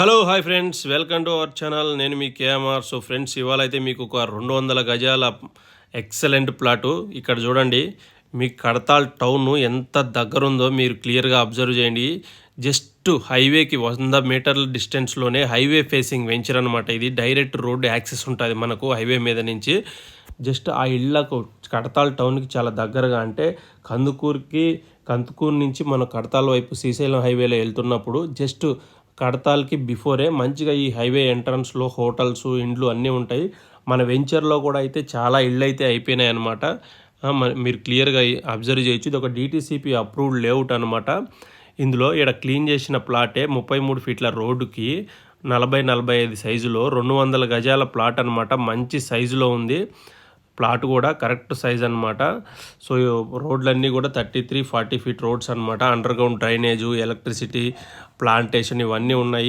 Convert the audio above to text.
Hello hi friends welcome to our channel నేను మీ KMR. So friends ఇవాళ అయితే మీకు ఒక రెండు వందల గజాల ఎక్సలెంట్ ప్లాటు ఇక్కడ చూడండి మీ కడతాల్ టౌన్ ఎంత దగ్గరుందో మీరు క్లియర్గా అబ్జర్వ్ చేయండి. జస్ట్ హైవేకి వంద మీటర్ల డిస్టెన్స్లోనే హైవే ఫేసింగ్ వెంచర్ అనమాట ఇది డైరెక్ట్ రోడ్డు యాక్సెస్ ఉంటుంది మనకు హైవే మీద నుంచి. జస్ట్ ఆ ఇళ్ళకు కడతాల్ టౌన్కి చాలా దగ్గరగా అంటే కందుకూరుకి కందుకూరు నుంచి మన కడతాల్ వైపు శ్రీశైలం హైవేలో వెళ్తున్నప్పుడు జస్ట్ కడతాల్కి బిఫోరే. మంచిగా ఈ హైవే ఎంట్రన్స్లో హోటల్స్ ఇండ్లు అన్నీ ఉంటాయి. మన వెంచర్లో కూడా అయితే చాలా ఇళ్ళు అయితే అయిపోయినాయి అనమాట మీరు క్లియర్గా అబ్జర్వ్ చేయొచ్చు. ఇది ఒక డిటీసీపీ అప్రూవ్డ్ లేఅవుట్ అనమాట ఇందులో ఇక్కడ క్లీన్ చేసిన ప్లాటే ముప్పై మూడు ఫీట్ల రోడ్డుకి నలభై నలభై ఐదు సైజులో రెండు వందల గజాల ప్లాట్ అనమాట మంచి సైజులో ఉంది. ప్లాట్ కూడా కరెక్ట్ సైజ్ అనమాట సో రోడ్లన్నీ కూడా thirty three forty feet roads అనమాట underground drainage electricity plantation ఇవన్నీ ఉన్నాయి.